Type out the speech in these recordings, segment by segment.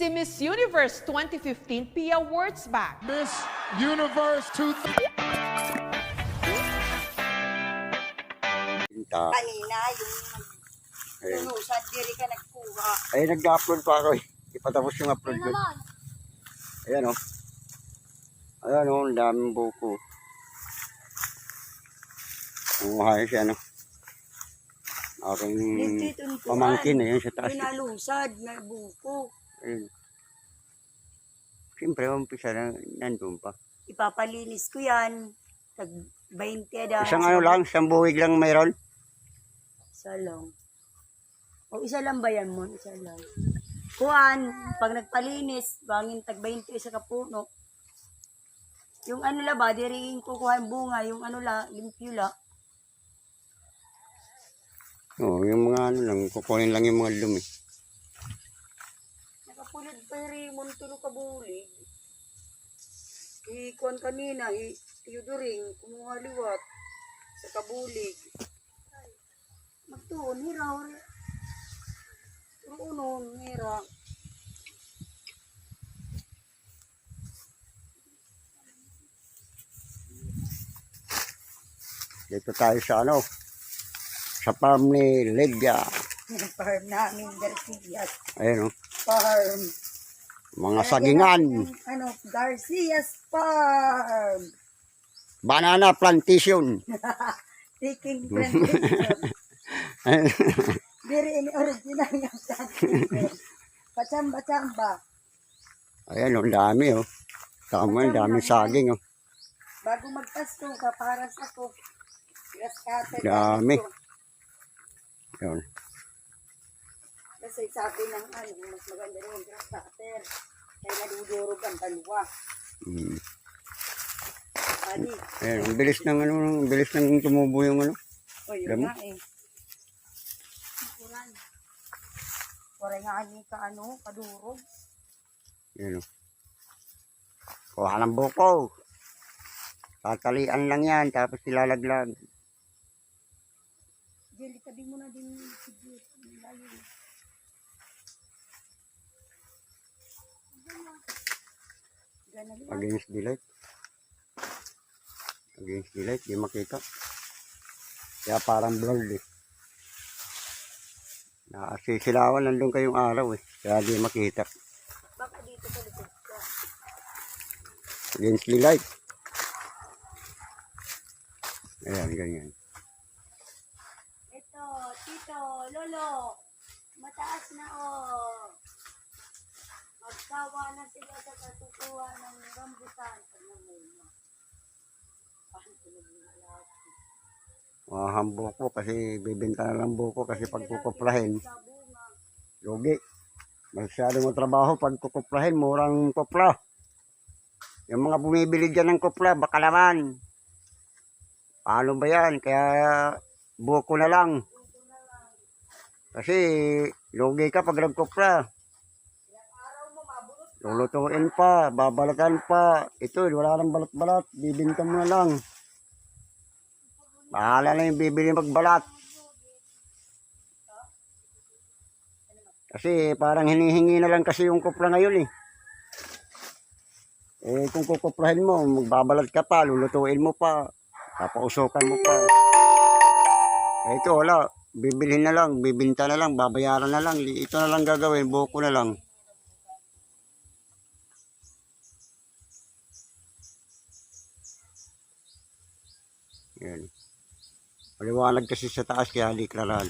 si Miss Universe 2015 Pia Wurtzbach. Miss Universe 2000. Pinta. Kanina, yung Ayun. tunusad, diri ka nagkuha. Ay, nag-upload pa ako eh. Di pa tapos yung upload ko. Ayan o. Ayan o, ang daming buko. Umuhay siya, no? Aking Dito, tuntuan. pamangkin eh, yun sa taas. Pinalusad na buko. Ayun. Siyempre, umpisa na nandun pa. Ipapalinis ko yan. Tag 20 da. Isang ano lang, isang buwig lang mayroon. Isa lang. O isa lang ba yan mo? Isa lang. Kuhan, pag nagpalinis, bangin tag 20 isa ka puno. Yung ano la ba, diriin ko kuha yung bunga, yung ano la, limpyo la. Oo, yung mga ano lang, kukunin lang yung mga lumi. Nakapulid pa rin mo tulo ka bulig. Ikuan kanina, i Theodoring, kumuha liwat sa kabulig. Magtuon, hiraw. Pero unon, hira. Dito tayo sa ano, sa farm ni Lydia. Farm namin, Garcias. Ayun o, Farm. mga sagingan. Ano, Garcias Farm. Banana plantation. Taking plantation. Diri ini original nga plantation. Pachamba-chamba. Ayan o, ang dami o. Tama, ang daming saging o. Bago magpasko ka para sa ko. Grass cutter. Dami. Yun. Kasi sabi ng ano, mas maganda rin yung grass cutter. Kaya nadudurog ang dalawa. Mm. Adi. Ayan, ang bilis ng ano, ang bilis ng tumubo yung ano. O yun Dami. nga eh. Kuran. Kuran nga ni ka ano, kadurog. Yun o. Kuha ng buko. Tatalian lang yan, tapos ilalaglag. Jelly, tabi mo na din sige. Layo. Against the light. Against the light, di makita. Kaya parang blurred eh. Nakasisilawan, nandun kayong araw eh. Kaya di makita. Baka dito sa likod. Against the light. Ayan, ganyan. Ito, tito, lolo. Mataas na oh. Magkawa na sila sa katutuwa ng rambutan. Lahat? Mahaham buko kasi bibenta na lang buko kasi pag kukuplahin, Sa bunga. lugi. Masyado mo trabaho pag kukuplahin, murang kupla. Yung mga bumibili dyan ng kupla, baka naman. Paano ba yan? Kaya buko na lang. Kasi lugi ka pag nagkupla. Lulutuin pa, babalatan pa. Ito, wala nang balat-balat. Bibinta mo na lang. Bahala na yung bibili magbalat. Kasi parang hinihingi na lang kasi yung kupla ngayon eh. Eh kung kukuplahin mo, magbabalat ka pa, lulutuin mo pa, papausukan mo pa. Eh ito wala, bibilhin na lang, bibinta na lang, babayaran na lang, ito na lang gagawin, buko na lang. Yan. Maliwanag kasi sa taas kaya niyo na,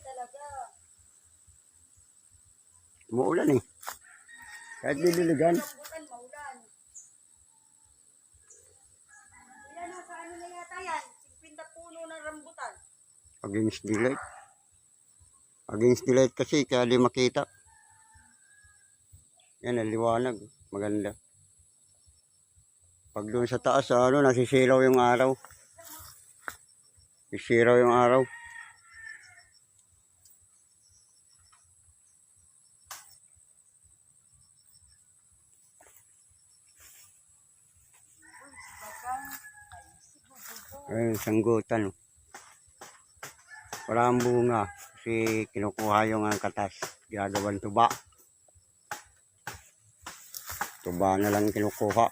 talaga. Umuulan eh. Kahit didiligan. against the light. Against the light kasi kaya di makita. Yan ang liwanag maganda. Pag doon sa taas ano nasisilaw yung araw. Sisiraw yung araw. Ayun sanggutan oh. Wala ang bunga kasi kinukuha yung ang katas. Ginagawan tuba. Tuba na lang kinukuha.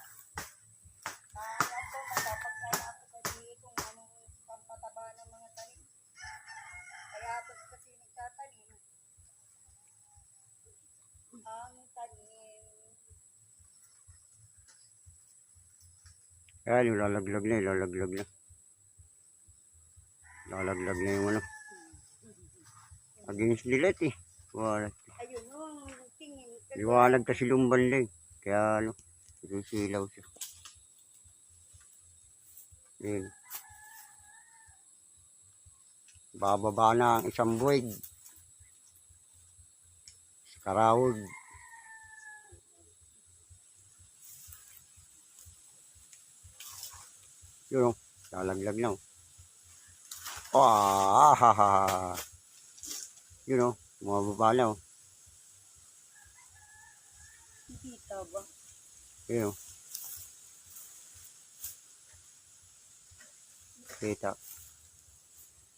Ayan, lalaglag na, yung lalaglag na. Lalaglag na yung ano. Against dilet eh. Wala. Ayun, nung tingin. Liwanag kasi lumban din. Kaya ano, susilaw siya. Yun. Bababa na ang isang buwig. Karawag. Yun o, lalaglag na o. Oh, ah, ha, ha, ha. Yun o, bumababa na o. Kita ba? Yun o. Kita.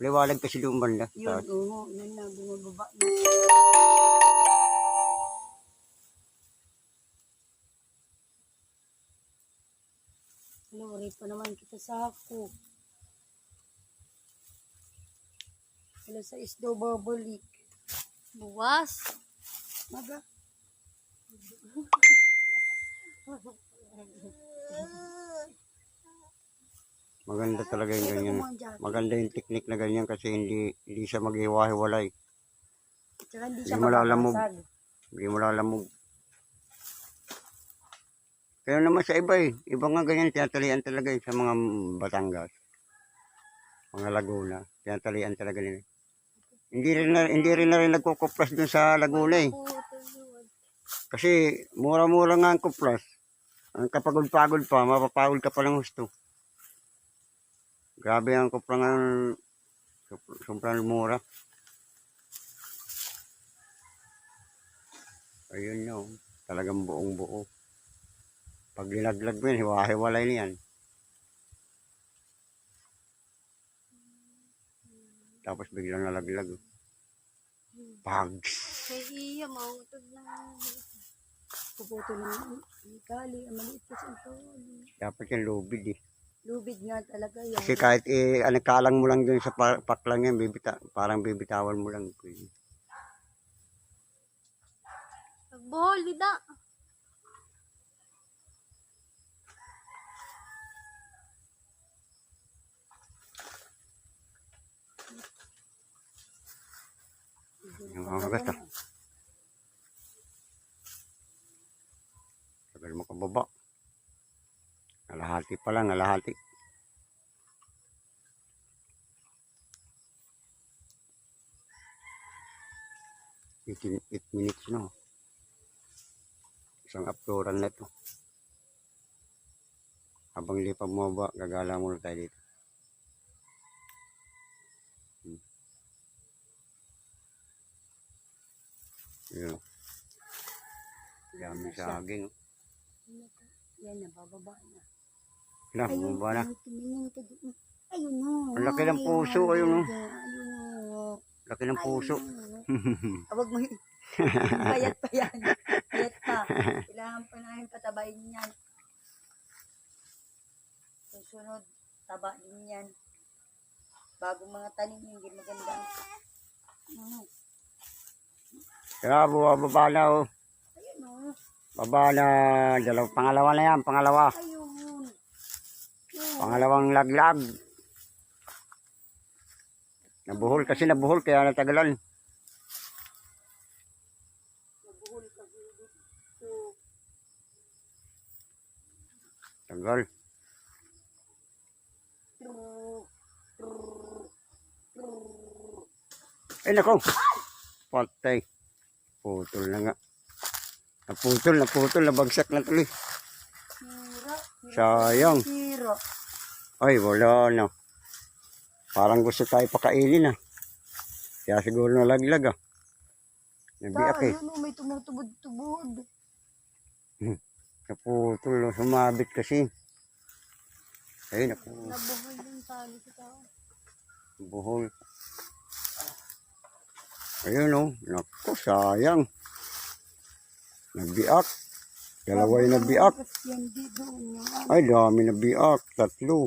Liwanag kasi lumban na. Yun, oo. Yun na, bumababa na. Lori pa naman kita sa ako. Wala sa isdo babalik. Buwas. Maga. Maganda talaga yung ganyan. Maganda yung technique na ganyan kasi hindi hindi siya maghiwa-hiwalay. Hindi Hindi siya mo lalamog. Hindi mo lalamog. Kaya naman sa iba eh. Iba nga ganyan tinatalian talaga eh, sa mga Batangas. Mga Laguna. Tinatalian talaga nila. Hindi rin na, hindi rin na rin nagkukuplas dun sa Laguna eh. Kasi mura-mura nga ang kuplas. Ang kapagod-pagod pa, mapapagod ka pa ng gusto. Grabe ang kupla nga sup- sobrang mura. Ayun no, talagang buong buo. Pag linaglag mo yan, hiwa-hiwalay niyan. Tapos biglang nalaglag. Pags! Kay iya, mautod na. Puputo lang yung kali. Ang maliit kasi ang kali. Dapat yan lubid eh. Lubid nga talaga yan. Kasi kahit eh, ano, kalang mo lang dun sa pa- paklang yan, bibita, parang bibitawan mo lang. Pwede. Nagbohol, dida. Yung mga gata. Tagal mo kababa. Nalahati pa lang, nalahati. Eighteen, eight minutes na. Isang apturan na to. Habang hindi pa bumaba, gagala muna tayo dito. Yun. Dami saging. Yan na, bababa na. Na, bumaba na. Ayun o. Ang laki ng puso, ayun o. Laki ng puso. Huwag mo yun. Payat pa yan. Payat pa. Kailangan pa namin patabayin yan. Susunod, taba din yan. Bagong mga tanim, hindi maganda. Ano? Kaya bumaba na oh. Ayun o. Baba na. Dalaw, pangalawa na yan, pangalawa. Pangalawang laglag. Nabuhol kasi nabuhol kaya natagalan. Tagal. Ay nako. Patay. Putol na nga. Naputol, naputol, nabagsak na tuloy. Sayang. Ay, wala na. Parang gusto tayo pakainin ah. Kaya siguro nalaglag ah. Nabiyak eh. Ayun o, may tumutubod-tubod. Naputol, sumabit kasi. Ay, naku. Nabuhay yung Talo sa tao. Buhol. Ayun oh. Naku, sayang. Nagbiak. Doon yung ano. Ay, dami nabiak. Tatlo.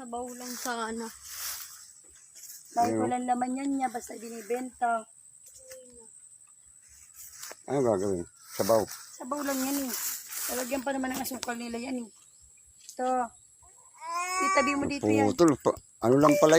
Sabaw lang sana. Kahit walang laman yan niya, basta binibenta. Ano gagawin? Sabaw. Sabaw lang yan eh. Talagyan pa naman ng asukal nila yan eh. Ito. Itabi mo dito yan. Putol. Pa- ano lang pala